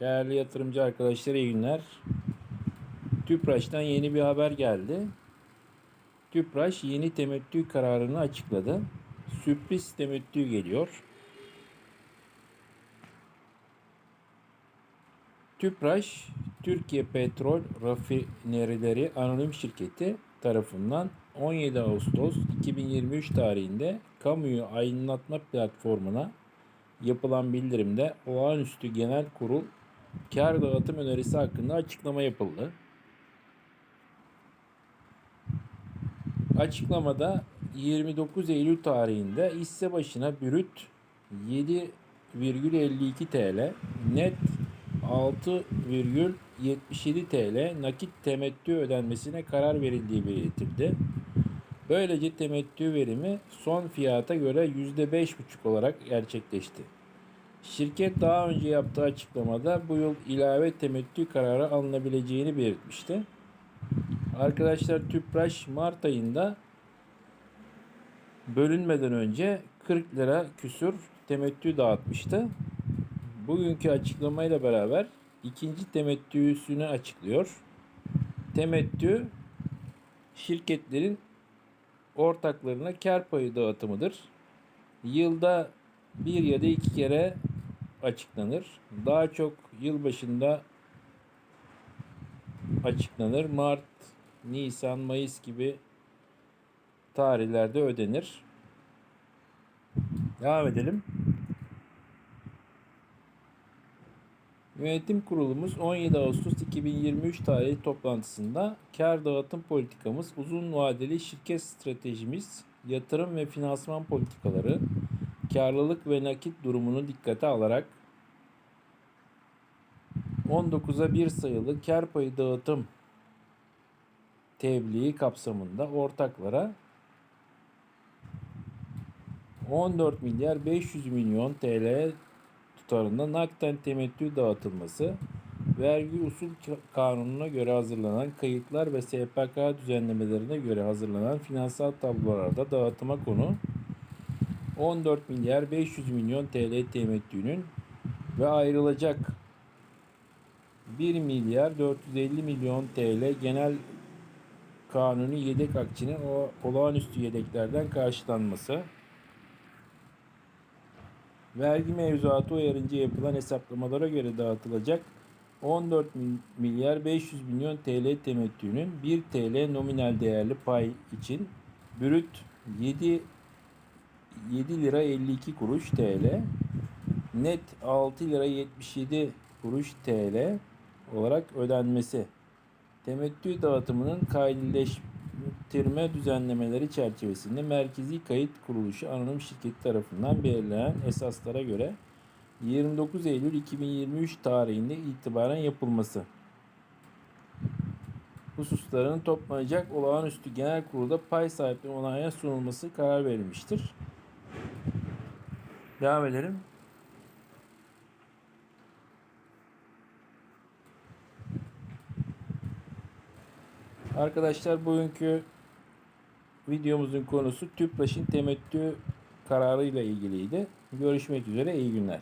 Değerli yatırımcı arkadaşlar iyi günler. TÜPRAŞ'tan yeni bir haber geldi. TÜPRAŞ yeni temettü kararını açıkladı. Sürpriz temettü geliyor. TÜPRAŞ, Türkiye Petrol Rafinerileri Anonim Şirketi tarafından 17 Ağustos 2023 tarihinde kamuyu aydınlatma platformuna yapılan bildirimde olağanüstü genel kurul kar dağıtım önerisi hakkında açıklama yapıldı. Açıklamada 29 Eylül tarihinde hisse başına brüt 7,52 TL, net 6,77 TL nakit temettü ödenmesine karar verildiği belirtildi. Böylece temettü verimi son fiyata göre %5,5 olarak gerçekleşti. Şirket daha önce yaptığı açıklamada bu yıl ilave temettü kararı alınabileceğini belirtmişti. Arkadaşlar Tüpraş Mart ayında bölünmeden önce 40 lira küsür temettü dağıtmıştı. Bugünkü açıklamayla beraber ikinci temettüsünü açıklıyor. Temettü şirketlerin ortaklarına kar payı dağıtımıdır. Yılda bir ya da iki kere açıklanır. Daha çok yıl başında açıklanır. Mart, Nisan, Mayıs gibi tarihlerde ödenir. Devam edelim. Yönetim kurulumuz 17 Ağustos 2023 tarihi toplantısında kar dağıtım politikamız, uzun vadeli şirket stratejimiz, yatırım ve finansman politikaları, karlılık ve nakit durumunu dikkate alarak 19'a 1 sayılı kar payı dağıtım tebliği kapsamında ortaklara 14 milyar 500 milyon TL tutarında nakden temettü dağıtılması, vergi usul kanununa göre hazırlanan kayıtlar ve SPK düzenlemelerine göre hazırlanan finansal tablolarda dağıtıma konu 14 milyar 500 milyon TL temettünün ve ayrılacak 1 milyar 450 milyon TL genel kanuni yedek akçinin o olağanüstü yedeklerden karşılanması. Vergi mevzuatı uyarınca yapılan hesaplamalara göre dağıtılacak 14 milyar 500 milyon TL temettünün 1 TL nominal değerli pay için brüt 7 7 lira 52 kuruş TL net 6 lira 77 kuruş TL olarak ödenmesi. Temettü dağıtımının kaydileştirme düzenlemeleri çerçevesinde Merkezi Kayıt Kuruluşu Anonim Şirketi tarafından belirlenen esaslara göre 29 Eylül 2023 tarihinde itibaren yapılması. Hususların toplanacak olağanüstü genel kurulda pay sahiplerine onaya sunulması karar verilmiştir. Devam edelim. Arkadaşlar bugünkü videomuzun konusu TÜPRAŞ'ın temettü kararı ile ilgiliydi. Görüşmek üzere iyi günler.